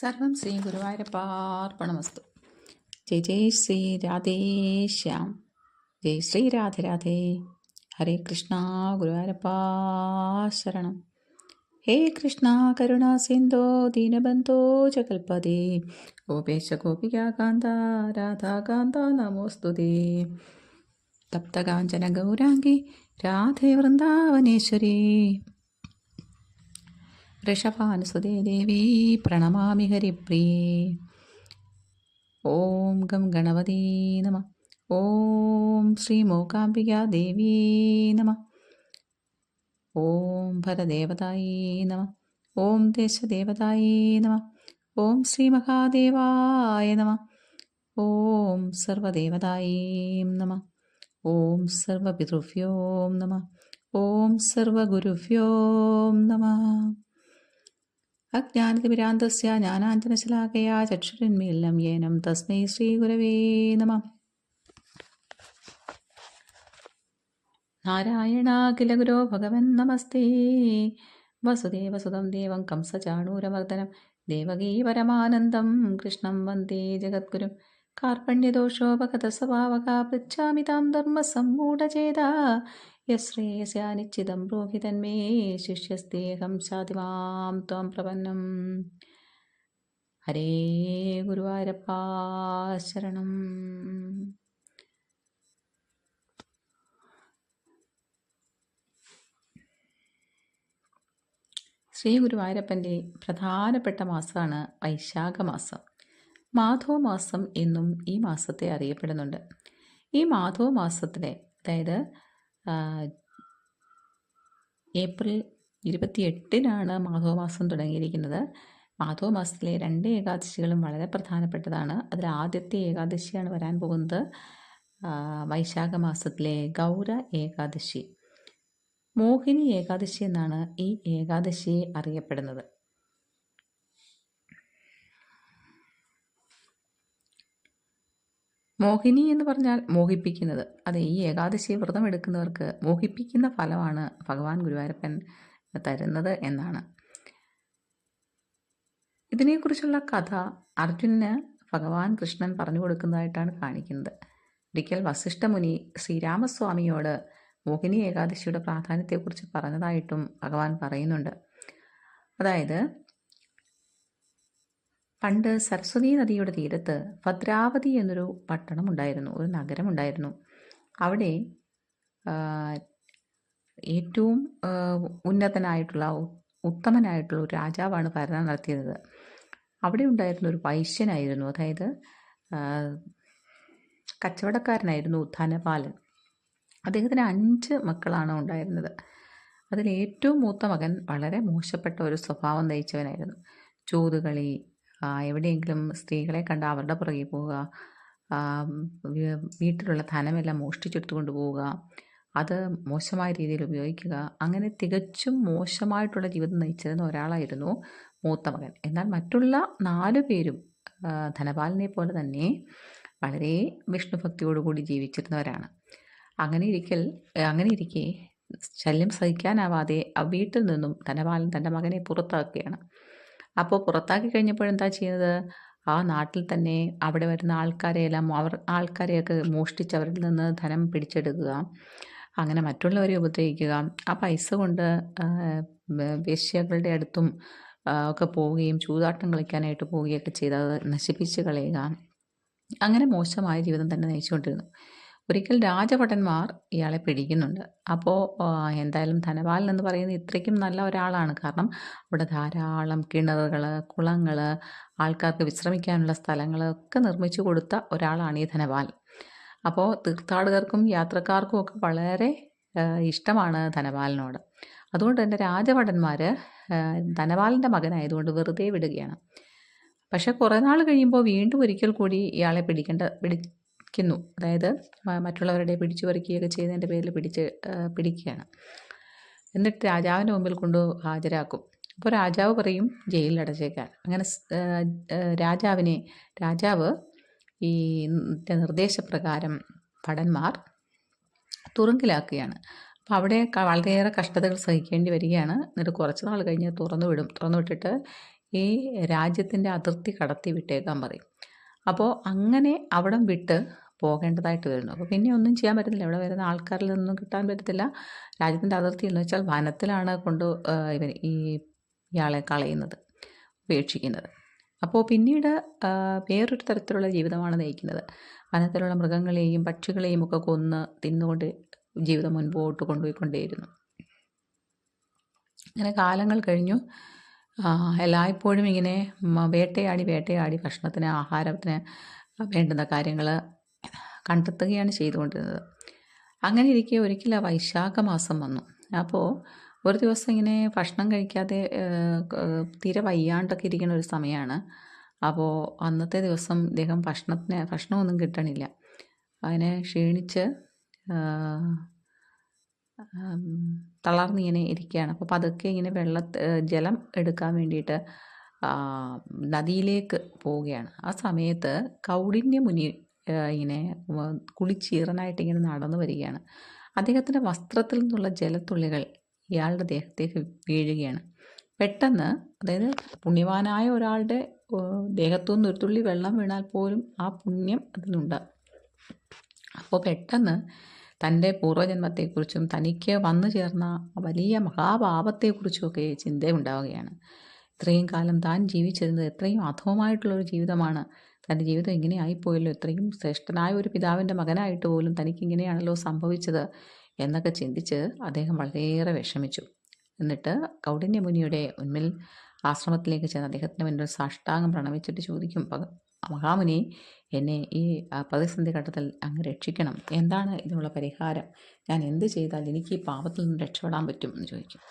സർവം ശ്രീ ഗുരുവായൂരപ്പാർപ്പണമസ്തു. ജയ് ജയ് ശ്രീ രാധേശ്യാം ജയ് ശ്രീ രാധേ രാധേ. ഹരേ കൃഷ്ണ ഗുരുവായൂരപ്പാശരണം ഹേ കൃഷ്ണ കരുണ സിന്ധോ ദീനബന്ധോ ജഗൽപതി. ഗോപേശ ഗോപികാന്ത രാധാകാന്ത നമോസ്തുതി തപ്തകാഞ്ചന ഗൗരാംഗി രാധേ വൃന്ദാവനേശ്വരി. വൃഷഭാനുസുതേ ദേവീ പ്രണമാമി ഹരിപ്രിയേ ഓം ഗം ഗണപതീ നമ. ഓം ശ്രീ മൂകാംബിക ദേവീ നമ. ഓം ഭരദേവതായേ നമ. ഓം ദേശദേവതായേ നമ. ഓം ശ്രീ മഹാദേവായ നമ. ഓം സർവദേവതായേ നമ. ഓം സർവപിതൃഭ്യോം നമ. ഓം സർവഗുരുഭ്യോം നമ. അജ്ഞാനതിമിരാന്തസ്യ ജ്ഞാനാഞ്ജനശലാകയാ ചക്ഷുരന്മേലം യേനം. തസ്മൈ ശ്രീഗുരവേ നമ. നാരായണാഖില ഗുരോ ഭഗവൻ നമസ്തേ. വസുദേവസുതം ദേവം കംസചാണൂരമർദ്ദനം. ദേവകീ പരമാനന്ദം കൃഷ്ണം വന്ദേ ജഗദ്ഗുരും. കാർപ്പണ്യദോഷോപഗത ധർമ്മ സമ്മൂഢചേത യശ്രേയസ്യാനിശ്ചിതം ബ്രൂഹി തന്മേ ശിഷ്യസ്തേഹം ശാതിമാം ത്വം പ്രപന്നം. ഹരേ ഗുരുവായൂരപ്പാ ശരണം. ശ്രീ ഗുരുവായൂരപ്പന്റെ പ്രധാനപ്പെട്ട മാസമാണ് വൈശാഖ മാസം മാധവ മാസം എന്നും ഈ മാസത്തെ അറിയപ്പെടുന്നുണ്ട്. ഈ മാധവ മാസത്തിലെ അതായത് ഏപ്രിൽ ഇരുപത്തി എട്ടിനാണ് മാധവ മാസം തുടങ്ങിയിരിക്കുന്നത്. മാധവ മാസത്തിലെ രണ്ട് ഏകാദശികളും വളരെ പ്രധാനപ്പെട്ടതാണ്. അതിൽ ആദ്യത്തെ ഏകാദശിയാണ് വരാൻ പോകുന്നത്. വൈശാഖ മാസത്തിലെ ഗൗര ഏകാദശി. മോഹിനി ഏകാദശി എന്നാണ് ഈ ഏകാദശിയെ അറിയപ്പെടുന്നത്. മോഹിനി എന്ന് പറഞ്ഞാൽ മോഹിപ്പിക്കുന്നത്. അതെ ഈ ഏകാദശി വ്രതം എടുക്കുന്നവർക്ക് മോഹിപ്പിക്കുന്ന ഫലമാണ് ഭഗവാൻ ഗുരുവായൂരപ്പൻ തരുന്നത് എന്നാണ്. ഇതിനെക്കുറിച്ചുള്ള കഥ അർജുനന് ഭഗവാൻ കൃഷ്ണൻ പറഞ്ഞു കൊടുക്കുന്നതായിട്ടാണ് കാണിക്കുന്നത്. ഒരിക്കൽ വസിഷ്ഠമുനി ശ്രീരാമസ്വാമിയോട് മോഹിനി ഏകാദശിയുടെ പ്രാധാന്യത്തെക്കുറിച്ച് പറഞ്ഞതായിട്ടും ഭഗവാൻ പറയുന്നുണ്ട്. അതായത് പണ്ട് സരസ്വതി നദിയുടെ തീരത്ത് ഭദ്രാവതി എന്നൊരു പട്ടണം ഉണ്ടായിരുന്നു ഒരു നഗരമുണ്ടായിരുന്നു അവിടെ ഏറ്റവും ഉന്നതനായിട്ടുള്ള ഉത്തമനായിട്ടുള്ള ഒരു രാജാവാണ് ഭരണം നടത്തിയത് അവിടെ ഉണ്ടായിരുന്ന ഒരു വൈശ്യനായിരുന്നു അതായത് കച്ചവടക്കാരനായിരുന്നു ധനപാലൻ. അദ്ദേഹത്തിന് അഞ്ച് മക്കളാണ് ഉണ്ടായിരുന്നത്. അതിൽ ഏറ്റവും മൂത്ത മകൻ വളരെ മോശപ്പെട്ട ഒരു സ്വഭാവം നയിച്ചവനായിരുന്നു. ചൂതുകളി എവിടെയെങ്കിലും സ്ത്രീകളെ കണ്ട അവരുടെ പുറകെ പോവുക വീട്ടിലുള്ള ധനമെല്ലാം മോഷ്ടിച്ചെടുത്തു കൊണ്ടുപോവുക അത് മോശമായ രീതിയിൽ ഉപയോഗിക്കുക അങ്ങനെ തികച്ചും മോശമായിട്ടുള്ള ജീവിതം നയിച്ചിരുന്ന ഒരാളായിരുന്നു മൂത്ത മകൻ. എന്നാൽ മറ്റുള്ള നാല് പേരും ധനപാലനെ പോലെ തന്നെ വളരെ വിഷ്ണുഭക്തിയോടുകൂടി ജീവിച്ചിരുന്നവരാണ്. അങ്ങനെ ഇരിക്കൽ അങ്ങനെ ഇരിക്കെ ശല്യം സഹിക്കാനാവാതെ ആ വീട്ടിൽ നിന്നും ധനപാലൻ തന്റെ മകനെ പുറത്താക്കുകയാണ്. അപ്പോൾ പുറത്താക്കി കഴിഞ്ഞപ്പോൾ എന്താ ചെയ്യുന്നത് ആ നാട്ടിൽ തന്നെ അവിടെ വരുന്ന ആൾക്കാരെയെല്ലാം അവർ ആൾക്കാരെയൊക്കെ മോഷ്ടിച്ച് അവരിൽ നിന്ന് ധനം പിടിച്ചെടുക്കുക. അങ്ങനെ മറ്റുള്ളവരെ ഉപദ്രവിക്കുക. ആ പൈസ കൊണ്ട് വേശ്യകളുടെ അടുത്തും ഒക്കെ പോവുകയും ചൂതാട്ടം കളിക്കാനായിട്ട് പോവുകയൊക്കെ ചെയ്ത് നശിപ്പിച്ച് കളയുക. അങ്ങനെ മോശമായ ജീവിതം തന്നെ നയിച്ചുകൊണ്ടിരുന്നു. ഒരിക്കൽ രാജഭടന്മാർ ഇയാളെ പിടിക്കുന്നുണ്ട്. അപ്പോൾ എന്തായാലും ധനപാലൻ എന്ന് പറയുന്നത് ഇത്രയ്ക്കും നല്ല ഒരാളാണ്. കാരണം അവിടെ ധാരാളം കിണറുകൾ കുളങ്ങൾ ആൾക്കാർക്ക് വിശ്രമിക്കാനുള്ള സ്ഥലങ്ങളൊക്കെ നിർമ്മിച്ചു കൊടുത്ത ഒരാളാണ് ഈ ധനപാലൻ അപ്പോൾ തീർത്ഥാടകർക്കും യാത്രക്കാർക്കും ഒക്കെ വളരെ ഇഷ്ടമാണ് ധനപാലനോട്. അതുകൊണ്ട് തന്നെ രാജഭടന്മാർ ധനപാലന്റെ മകനായതുകൊണ്ട് വെറുതെ വിടുകയാണ്. പക്ഷേ കുറേ നാൾ കഴിയുമ്പോൾ വീണ്ടും ഒരിക്കൽ കൂടി ഇയാളെ പിടിക്കേണ്ട പിടിക്കുന്നു. അതായത് മറ്റുള്ളവരുടെ പിടിച്ചു പറിക്കുകയൊക്കെ ചെയ്തതിന്റെ പേരിൽ പിടിച്ച് പിടിക്കുകയാണ്. എന്നിട്ട് രാജാവിന്റെ മുമ്പിൽ കൊണ്ട് ഹാജരാക്കും. അപ്പോൾ രാജാവ് പറയും ജയിലിൽ അടച്ചേക്കാൻ അങ്ങനെ രാജാവിനെ രാജാവ് ഈ നിർദ്ദേശപ്രകാരം ഭടന്മാർ തുറുങ്കിലാക്കുകയാണ്. അപ്പോൾ അവിടെ വളരെയേറെ കഷ്ടതകൾ സഹിക്കേണ്ടി വരികയാണ്. എന്നിട്ട് കുറച്ച് നാൾ കഴിഞ്ഞ് തുറന്നു വിടും. തുറന്നു വിട്ടിട്ട് ഈ രാജ്യത്തിന്റെ അതിർത്തി കടത്തി വിട്ടേക്കാൻ പറയും. അപ്പോൾ അങ്ങനെ അവിടം വിട്ട് പോകേണ്ടതായിട്ട് വരുന്നു. അപ്പോൾ പിന്നെ ഒന്നും ചെയ്യാൻ പറ്റത്തില്ല ഇവിടെ വരുന്ന ആൾക്കാരിൽ നിന്നും കിട്ടാൻ പറ്റത്തില്ല. രാജ്യത്തിന്റെ അതിർത്തി എന്ന് വെച്ചാൽ വനത്തിലാണ് കൊണ്ട് ഇവർ ഈ ഇയാളെ കളയുന്നത് ഉപേക്ഷിക്കുന്നത്. അപ്പോൾ പിന്നീട് വേറൊരു തരത്തിലുള്ള ജീവിതമാണ് നയിക്കുന്നത്. വനത്തിലുള്ള മൃഗങ്ങളെയും പക്ഷികളെയും ഒക്കെ കൊന്ന് തിന്നുകൊണ്ട് ജീവിതം മുൻപോട്ട് കൊണ്ടുപോയിക്കൊണ്ടേയിരുന്നു. അങ്ങനെ കാലങ്ങൾ കഴിഞ്ഞു. എല്ലായ്പ്പോഴും ഇങ്ങനെ വേട്ടയാടി വേട്ടയാടി ഭക്ഷണത്തിന് ആഹാരത്തിന് വേണ്ടുന്ന കാര്യങ്ങൾ കണ്ടെത്തുകയാണ് ചെയ്തുകൊണ്ടിരുന്നത്. അങ്ങനെ ഇരിക്കെ ഒരിക്കൽ ആ വൈശാഖ മാസം വന്നു. അപ്പോൾ ഒരു ദിവസം ഇങ്ങനെ ഭക്ഷണം കഴിക്കാതെ തീരെ വയ്യാണ്ടൊക്കെ ഇരിക്കുന്ന ഒരു സമയമാണ് അപ്പോൾ അന്നത്തെ ദിവസം ഇദ്ദേഹം ഭക്ഷണത്തിന് ഭക്ഷണമൊന്നും കിട്ടണില്ല. അതിനെ ക്ഷീണിച്ച് തളർന്നിങ്ങനെ ഇരിക്കുകയാണ് അപ്പോൾ പതുക്കെ ഇങ്ങനെ വെള്ള ജലം എടുക്കാൻ വേണ്ടിയിട്ട് നദിയിലേക്ക് പോവുകയാണ്. ആ സമയത്ത് കൗടിന്യ മുനി ഇങ്ങനെ കുളിച്ചീറനായിട്ട് ഇങ്ങനെ നടന്നു വരികയാണ്. അദ്ദേഹത്തിന്റെ വസ്ത്രത്തിൽ നിന്നുള്ള ജലത്തുള്ളികൾ ഇയാളുടെ ദേഹത്തേക്ക് വീഴുകയാണ്. പെട്ടെന്ന് അതായത് പുണ്യവാനായ ഒരാളുടെ ദേഹത്തുനിന്ന് ഒരു തുള്ളി വെള്ളം വീണാൽ പോലും ആ പുണ്യം അതിനുണ്ട്. അപ്പോൾ പെട്ടെന്ന് തന്റെ പൂർവജന്മത്തെക്കുറിച്ചും തനിക്ക് വന്നു ചേർന്ന വലിയ മഹാപാപത്തെക്കുറിച്ചുമൊക്കെ ചിന്തയുണ്ടാവുകയാണ്. ഇത്രയും കാലം താൻ ജീവിച്ചിരുന്നത് എത്രയും അധമമായിട്ടുള്ളൊരു ജീവിതമാണ്. തന്റെ ജീവിതം ഇങ്ങനെ ആയിപ്പോയല്ലോ ഇത്രയും ശ്രേഷ്ഠനായ ഒരു പിതാവിന്റെ മകനായിട്ട് പോലും തനിക്കിങ്ങനെയാണല്ലോ സംഭവിച്ചത് എന്നൊക്കെ ചിന്തിച്ച് അദ്ദേഹം വളരെയേറെ വിഷമിച്ചു. എന്നിട്ട് കൗഠിന്യമുനിയുടെ മുൻപിൽ ആശ്രമത്തിലേക്ക് ചെന്ന് അദ്ദേഹത്തിന് മുന്നിൽ സാഷ്ടാംഗം പ്രണമിച്ചിട്ട് ചോദിക്കും മഹാമുനി എന്നെ ഈ പ്രതിസന്ധി ഘട്ടത്തിൽ അങ്ങ് രക്ഷിക്കണം. എന്താണ് ഇതിനുള്ള പരിഹാരം? ഞാൻ എന്ത് ചെയ്താൽ എനിക്ക് ഈ പാപത്തിൽ നിന്ന് രക്ഷപ്പെടാൻ പറ്റും? എന്ന് ചോദിക്കും.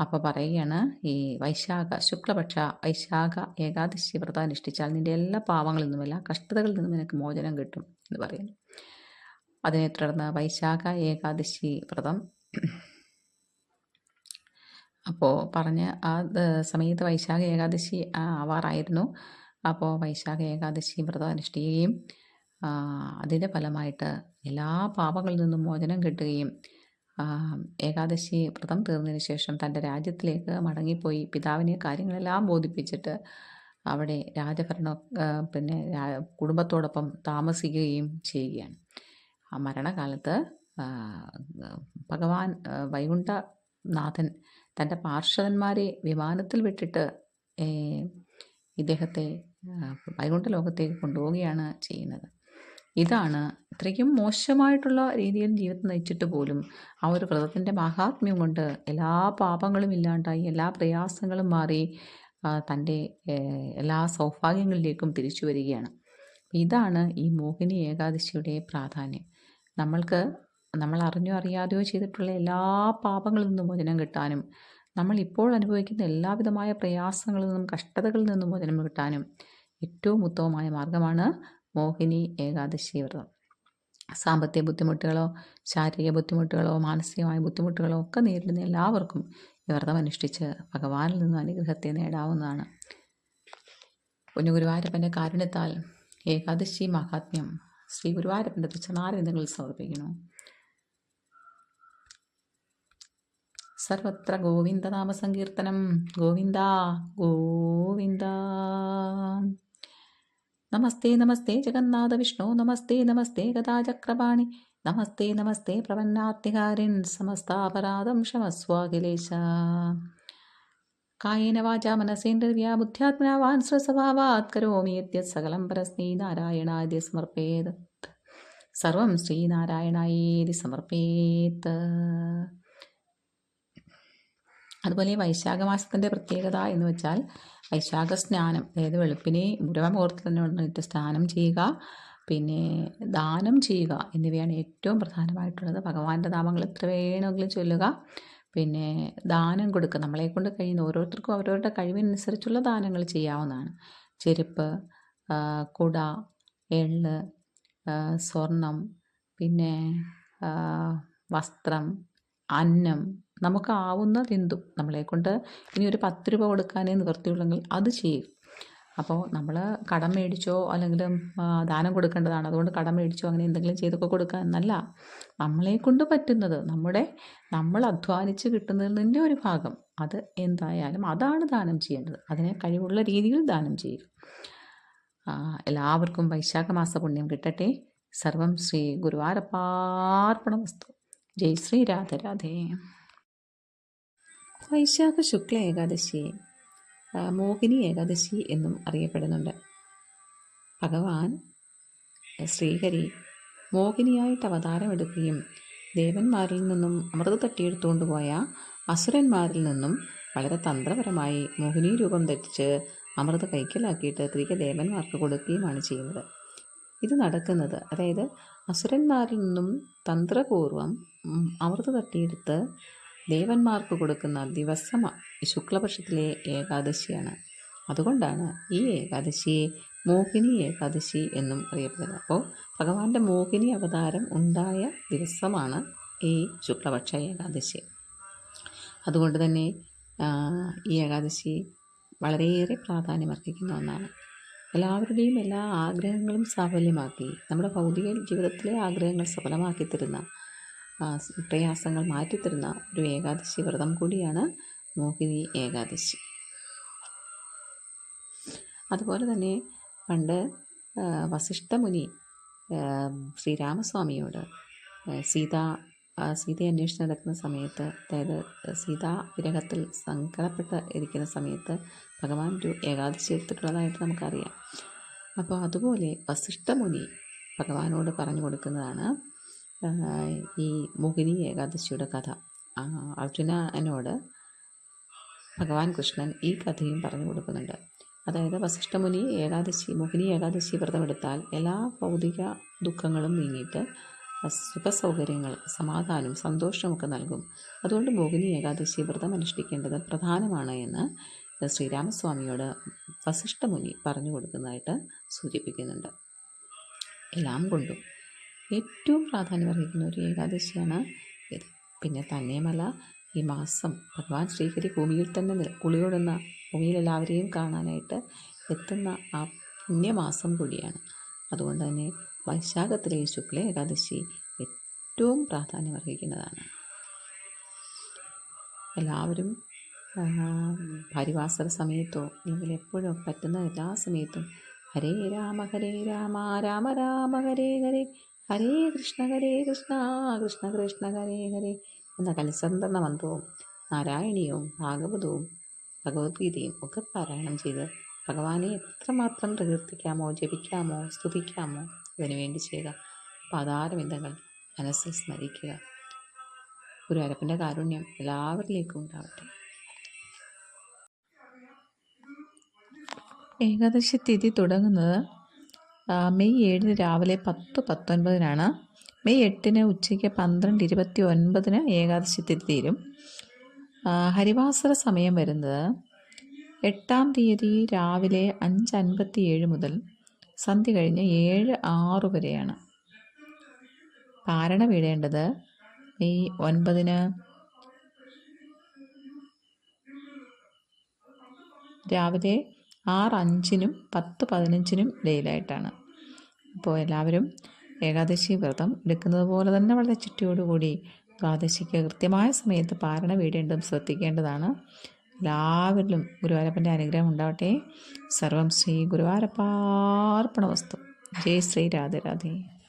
അപ്പോൾ പറയുകയാണ് ഈ വൈശാഖ ശുക്ലപക്ഷ വൈശാഖ ഏകാദശി വ്രതം അനുഷ്ഠിച്ചാൽ നിന്റെ എല്ലാ പാവങ്ങളിൽ നിന്നും എല്ലാ കഷ്ടതകളിൽ നിന്നും നിനക്ക് മോചനം കിട്ടും എന്ന് പറയുന്നു. അതിനെ തുടർന്ന് വൈശാഖ ഏകാദശി വ്രതം. അപ്പോൾ പറഞ്ഞ് ആ സമയത്ത് വൈശാഖ ഏകാദശി ആവാറായിരുന്നു. അപ്പോൾ വൈശാഖ ഏകാദശി വ്രതം അനുഷ്ഠിക്കുകയും അതിന്റെ ഫലമായിട്ട് എല്ലാ പാപങ്ങളിൽ നിന്നും മോചനം കിട്ടുകയും ഏകാദശി വ്രതം തീർന്നതിന് ശേഷം തന്റെ രാജ്യത്തിലേക്ക് മടങ്ങിപ്പോയി. പിതാവിനെ കാര്യങ്ങളെല്ലാം ബോധിപ്പിച്ചിട്ട് അവിടെ രാജഭരണ പിന്നെ കുടുംബത്തോടൊപ്പം താമസിക്കുകയും ചെയ്യുകയാണ്. ആ മരണകാലത്ത് ഭഗവാൻ വൈകുണ്ഠനാഥൻ തന്റെ പാർഷദന്മാരെ വിമാനത്തിൽ വിട്ടിട്ട് ഇദ്ദേഹത്തെ വൈകുണ്ഠ ലോകത്തേക്ക് കൊണ്ടുപോവുകയാണ് ചെയ്യുന്നത്. ഇതാണ് ഇത്രയ്ക്കും മോശമായിട്ടുള്ള രീതിയിൽ ജീവിതം നയിച്ചിട്ട് പോലും ആ ഒരു വ്രതത്തിന്റെ മഹാത്മ്യം കൊണ്ട് എല്ലാ പാപങ്ങളും ഇല്ലാണ്ടായി എല്ലാ പ്രയാസങ്ങളും മാറി തന്റെ എല്ലാ സൗഭാഗ്യങ്ങളിലേക്കും തിരിച്ചു വരികയാണ്. ഇതാണ് ഈ മോഹിനി ഏകാദശിയുടെ പ്രാധാന്യം. നമ്മൾക്ക് നമ്മൾ അറിഞ്ഞോ അറിയാതെയോ ചെയ്തിട്ടുള്ള എല്ലാ പാപങ്ങളിൽ നിന്നും മോചനം കിട്ടാനും നമ്മൾ ഇപ്പോൾ അനുഭവിക്കുന്ന എല്ലാവിധമായ പ്രയാസങ്ങളിൽ നിന്നും കഷ്ടതകളിൽ നിന്നും മോചനം കിട്ടാനും ഏറ്റവും ഉത്തമമായ മാർഗമാണ് മോഹിനി ഏകാദശി വ്രതം. സാമ്പത്തിക ബുദ്ധിമുട്ടുകളോ ശാരീരിക ബുദ്ധിമുട്ടുകളോ മാനസികമായ ബുദ്ധിമുട്ടുകളോ ഒക്കെ നേരിടുന്ന എല്ലാവർക്കും ഈ വ്രതം അനുഷ്ഠിച്ച് ഭഗവാനിൽ നിന്നും അനുഗ്രഹത്തെ നേടാവുന്നതാണ്. കുഞ്ഞു ഗുരുവായൂരപ്പന്റെ കാരുണ്യത്താൽ ഏകാദശി മഹാത്മ്യം ശ്രീ ഗുരുവായൂരപ്പന്റെ തൃച്ചനാരവിന്ദങ്ങളിൽ സമർപ്പിക്കുന്നു. സർവത്ര ഗോവിന്ദനാമസങ്കീർത്തനം. ഗോവിന്ദ ഗോവിന്ദ. നമസ്തേ നമസ്തേ ജഗന്നാഥ വിഷ്ണു. നമസ്തേ നമസ്തേ ഗതാചക്രപാണി നമസ്തേ നമസ്തേ പ്രപന്നാത്തികാരിൻ സമസ്താപരാധം ക്ഷമസ്വാഖിലേശ കായേന വാച മനസേന്ദ്രിയ ബുദ്ധ്യാത്മന വാൻസ്വസ്വഭാവാത് കരോമി യദ്യത് സകലം പരസ്മൈ നാരായണാദ്യ സമർപ്പേത്. സർവം ശ്രീനാരായണായേതി സമർപ്പേത്. അതുപോലെ വൈശാഖ മാസത്തിന്റെ പ്രത്യേകത എന്ന് വെച്ചാൽ വൈശാഖ സ്നാനം അതായത് വെളുപ്പിനെ മുഹൂർത്തത്തിൽ തന്നെ വന്നിട്ട് സ്നാനം ചെയ്യുക പിന്നെ ദാനം ചെയ്യുക എന്നിവയാണ് ഏറ്റവും പ്രധാനമായിട്ടുള്ളത്. ഭഗവാന്റെ നാമങ്ങൾ എത്ര വേണമെങ്കിലും ചൊല്ലുക പിന്നെ ദാനം കൊടുക്കുക. നമ്മളെ കൊണ്ട് കഴിയുന്ന ഓരോരുത്തർക്കും അവരവരുടെ കഴിവിനനുസരിച്ചുള്ള ദാനങ്ങൾ ചെയ്യാവുന്നതാണ്. ചെരുപ്പ് കുട എള്ള് സ്വർണം പിന്നെ വസ്ത്രം അന്നം നമുക്കാവുന്നതെന്തും നമ്മളെക്കൊണ്ട് ഇനി ഒരു പത്ത് രൂപ കൊടുക്കാനേ നിവൃത്തിയുള്ളെങ്കിൽ അത് ചെയ്യും. അപ്പോൾ നമ്മൾ കടം മേടിച്ചോ അല്ലെങ്കിൽ ദാനം കൊടുക്കേണ്ടതാണ്. അതുകൊണ്ട് കടം മേടിച്ചോ അങ്ങനെ എന്തെങ്കിലും ചെയ്തൊക്കെ കൊടുക്കുക എന്നല്ല. നമ്മളെ കൊണ്ട് പറ്റുന്നത് നമ്മുടെ നമ്മൾ അധ്വാനിച്ച് കിട്ടുന്നതിന്റെ ഒരു ഭാഗം. അത് എന്തായാലും അതാണ് ദാനം ചെയ്യേണ്ടത്. അതിനെ കഴിവുള്ള രീതിയിൽ ദാനം ചെയ്യുക. എല്ലാവർക്കും വൈശാഖ മാസ പുണ്യം കിട്ടട്ടെ. സർവം ശ്രീ ഗുരുവാരപ്പാർപ്പണ വസ്തു. ജയ് ശ്രീ രാധരാധേ വൈശാഖ ശുക്ല ഏകാദശി മോഹിനി ഏകാദശി എന്നും അറിയപ്പെടുന്നുണ്ട്. ഭഗവാൻ ശ്രീഹരി മോഹിനിയായിട്ട് അവതാരമെടുക്കുകയും ദേവന്മാരിൽ നിന്നും അമൃത തട്ടിയെടുത്തുകൊണ്ട് പോയ അസുരന്മാരിൽ നിന്നും വളരെ തന്ത്രപരമായി മോഹിനി രൂപം ധരിച്ച് അമൃത കൈക്കലാക്കിയിട്ട് തിരികെ ദേവന്മാർക്ക് കൊടുക്കുകയുമാണ് ചെയ്യുന്നത്. ഇത് നടക്കുന്നത് അതായത് അസുരന്മാരിൽ നിന്നും തന്ത്രപൂർവം അമൃത തട്ടിയെടുത്ത് ദേവന്മാർക്ക് കൊടുക്കുന്ന ദിവസം ശുക്ലപക്ഷത്തിലെ ഏകാദശിയാണ്. അതുകൊണ്ടാണ് ഈ ഏകാദശിയെ മോഹിനി ഏകാദശി എന്നും അറിയപ്പെടുന്നത്. അപ്പോൾ ഭഗവാന്റെ മോഹിനി അവതാരം ഉണ്ടായ ദിവസമാണ് ഈ ശുക്ലപക്ഷ ഏകാദശി. അതുകൊണ്ട് തന്നെ ഈ ഏകാദശി വളരെയേറെ പ്രാധാന്യമർഹിക്കുന്ന ഒന്നാണ്. എല്ലാവരുടെയും എല്ലാ ആഗ്രഹങ്ങളും സാഫല്യമാക്കി നമ്മുടെ ഭൗതിക ജീവിതത്തിലെ ആഗ്രഹങ്ങൾ സഫലമാക്കി തരുന്ന പ്രയാസങ്ങൾ മാറ്റിത്തരുന്ന ഒരു ഏകാദശി വ്രതം കൂടിയാണ് മോഹിനി ഏകാദശി. അതുപോലെ തന്നെ പണ്ട് വസിഷ്ഠമുനി ശ്രീരാമസ്വാമിയോട് സീത സീതയെ അന്വേഷിച്ച് നടക്കുന്ന സമയത്ത് അതായത് സീതാ വിരഹത്തിൽ സങ്കടപ്പെട്ട് ഇരിക്കുന്ന സമയത്ത് ഭഗവാൻ ഒരു ഏകാദശി എടുത്തിട്ടുള്ളതായിട്ട് നമുക്കറിയാം. അപ്പോൾ അതുപോലെ വസിഷ്ഠമുനി ഭഗവാനോട് പറഞ്ഞു കൊടുക്കുന്നതാണ് ഈ മോഹിനി ഏകാദശിയുടെ കഥ. അർജുനനോട് ഭഗവാൻ കൃഷ്ണൻ ഈ കഥയും പറഞ്ഞു കൊടുക്കുന്നുണ്ട്. അതായത് വസിഷ്ഠമുനി ഏകാദശി മോഹിനി ഏകാദശി വ്രതമെടുത്താൽ എല്ലാ ഭൗതിക ദുഃഖങ്ങളും നീങ്ങിയിട്ട് സുഖസൗകര്യങ്ങൾ സമാധാനവും സന്തോഷമൊക്കെ നൽകും. അതുകൊണ്ട് മോഹിനി ഏകാദശി വ്രതം അനുഷ്ഠിക്കേണ്ടത് പ്രധാനമാണ് എന്ന് ശ്രീരാമസ്വാമിയോട് വസിഷ്ഠമുനി പറഞ്ഞു കൊടുക്കുന്നതായിട്ട് സൂചിപ്പിക്കുന്നുണ്ട്. എല്ലാം കൊണ്ടും ഏറ്റവും പ്രാധാന്യം അറിയിക്കുന്ന ഒരു ഏകാദശിയാണ് ഇത്. പിന്നെ തന്നെയുമല്ല ഈ മാസം ഭഗവാൻ ശ്രീഹരി ഭൂമിയിൽ തന്നെ കുളിയൊടുന്ന ഭൂമിയിൽ എല്ലാവരെയും കാണാനായിട്ട് എത്തുന്ന ആ പുണ്യമാസം കൂടിയാണ്. അതുകൊണ്ട് തന്നെ വൈശാഖത്തിലെ ശുക്ല ഏകാദശി ഏറ്റവും പ്രാധാന്യം അർഹിക്കുന്നതാണ് എല്ലാവരും പരിവാസര സമയത്തോ അല്ലെങ്കിൽ എപ്പോഴും പറ്റുന്ന എല്ലാ സമയത്തും ഹരേ രാമ ഹരേ രാമ രാമ രാമ ഹരേ ഹരേ ഹരേ കൃഷ്ണ ഹരേ കൃഷ്ണ കൃഷ്ണ കൃഷ്ണ ഹരേ ഹരേ എന്ന കലിസന്ധർണ മന്ത്രവും നാരായണീയവും ഭാഗവതവും ഭഗവത്ഗീതയും ഒക്കെ പാരായണം ചെയ്ത് ഭഗവാനെ എത്രമാത്രം പ്രകീർത്തിക്കാമോ ജപിക്കാമോ സ്തുതിക്കാമോ അതിനുവേണ്ടി ചെയ്യുക. പാതാരബിന്ദങ്ങൾ മനസ്സിൽ സ്മരിക്കുക. ഗുരുവായൂരപ്പന്റെ കാരുണ്യം എല്ലാവരിലേക്കും ഉണ്ടാവട്ടെ. ഏകാദശി തിഥി തുടങ്ങുന്നത് മെയ് ഏഴിന് രാവിലെ പത്ത് പത്തൊൻപതിനാണ്. മെയ് എട്ടിന് ഉച്ചയ്ക്ക് പന്ത്രണ്ട് ഇരുപത്തി ഒൻപതിന് ഏകാദശി തിരി. തീരും ഹരിവാസര സമയം വരുന്നത് എട്ടാം തീയതി രാവിലെ അഞ്ച് അൻപത്തി ഏഴ് മുതൽ സന്ധ്യ കഴിഞ്ഞ് ഏഴ് ആറ് വരെയാണ്. പാരണ വീഴേണ്ടത് മെയ് ഒൻപതിന് രാവിലെ ആറ് അഞ്ചിനും പത്ത് പതിനഞ്ചിനും ഇടയിലായിട്ടാണ്. അപ്പോൾ എല്ലാവരും ഏകാദശി വ്രതം എടുക്കുന്നത് പോലെ തന്നെ വളരെ ചുറ്റിയോടുകൂടി ദ്വാദശിക്ക് കൃത്യമായ സമയത്ത് പാരണ വീടേണ്ടതും ശ്രദ്ധിക്കേണ്ടതാണ്. എല്ലാവരിലും ഗുരുവാരപ്പന്റെ അനുഗ്രഹം ഉണ്ടാവട്ടെ. സർവം ശ്രീ ഗുരുവാരപ്പാർപ്പണ വസ്തു. ജയ് ശ്രീ രാധേ രാധേ.